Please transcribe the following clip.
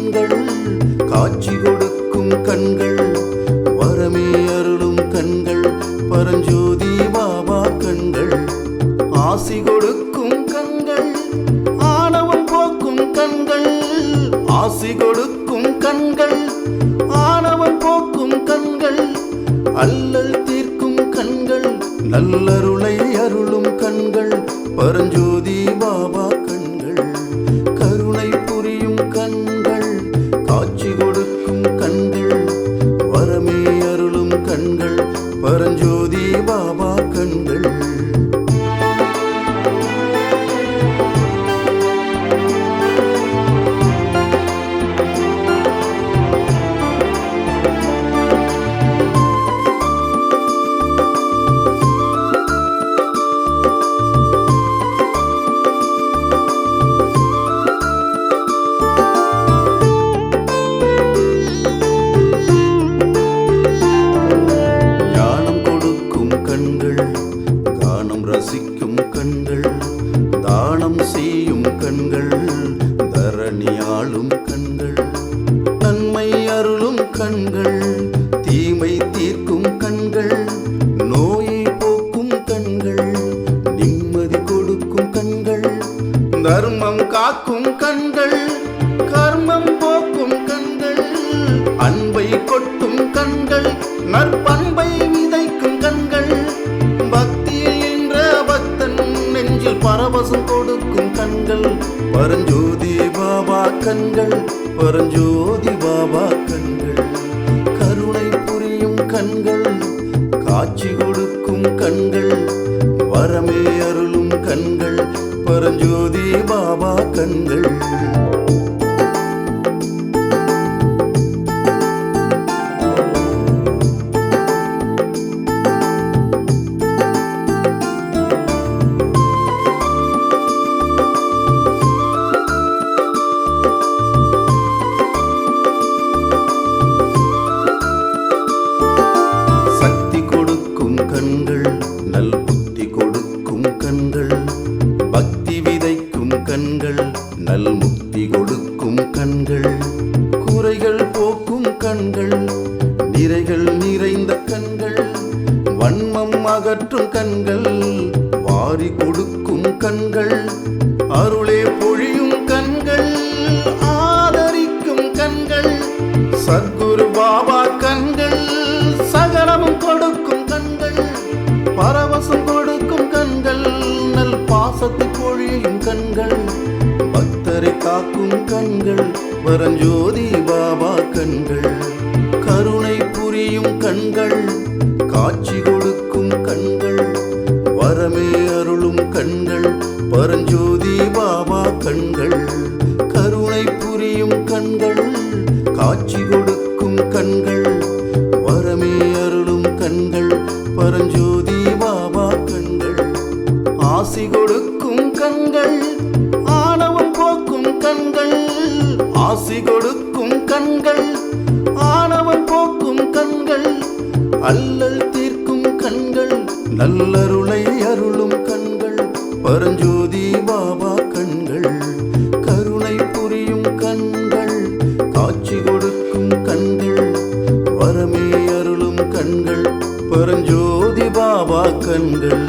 கண்கள் காட்சி கொடுக்கும் கண்கள் வரமே அருளும் கண்கள் பரஞ்சோதி பாபா கண்கள். ஆசி கொடுக்கும் கண்கள் ஆணவம் போக்கும் கண்கள். ஆசி கொடுக்கும் கண்கள் ஆணவம் போக்கும் கண்கள். அல்லல் தீர்க்கும் கண்கள் நல்லருளை அருளும் கண்கள் பரஞ்சோதி பரஞ்சோதி ரசிக்கும் கண்கள் தானம் செய்யும் கண்கள் தரணி ஆளும் கண்கள் நன்மை அருளும் கண்கள் தீமை தீர்க்கும் கண்கள் நோயை போக்கும் கண்கள் நிம்மதி கொடுக்கும் கண்கள் தர்மம் காக்கும் கண்கள் பரஞ்சோதி பாபா கண்கள் பரஞ்சோதி பாபா கண்கள். கருணை புரியும் கண்கள் காட்சி கொடுக்கும் கண்கள் வரமே அருளும் கண்கள் பரஞ்சோதி பாபா கண்கள். கண்கள் பக்தி விதைக்கும் கண்கள் நல் முக்தி கொடுக்கும் கண்கள் குறைகள் போக்கும் கண்கள் நிறைகள் நிறைந்த கண்கள் வன்மம் அகற்றும் கண்கள் வாரி கொடுக்கும் கண்கள் அருளே பொழியும் கண்கள் ஆதரிக்கும் கண்கள் சத்குரு கண்கள் பக்தரை காக்கும் கண்கள் வரஞ்சோதி பாபா கண்கள். கருணை புரியும் கண்கள் காட்சி கொடுக்கும் கண்கள் வரமே அருளும் கண்கள் பரஞ்சோதி பாபா கண்கள். கருணை புரியும் கண்கள் காட்சி கொடுக்கும் கண்கள் வரமே அருளும் கண்கள் பரஞ்சோதி பாபா கண்கள். ஆசி கொடு கண்கள் ஆணவம் போக்கும் கண்கள் ஆசி கொடுக்கும் கண்கள் ஆணவம் போக்கும் கண்கள் அல்லல் தீர்க்கும் கண்கள் நல்லருளை அருளும் கண்கள் பரஞ்சோதி பாபா கண்கள் கருணை புரியும் கண்கள் காட்சி கொடுக்கும் கண்கள் வரமே அருளும் கண்கள் பரஞ்சோதி பாபா கண்கள்.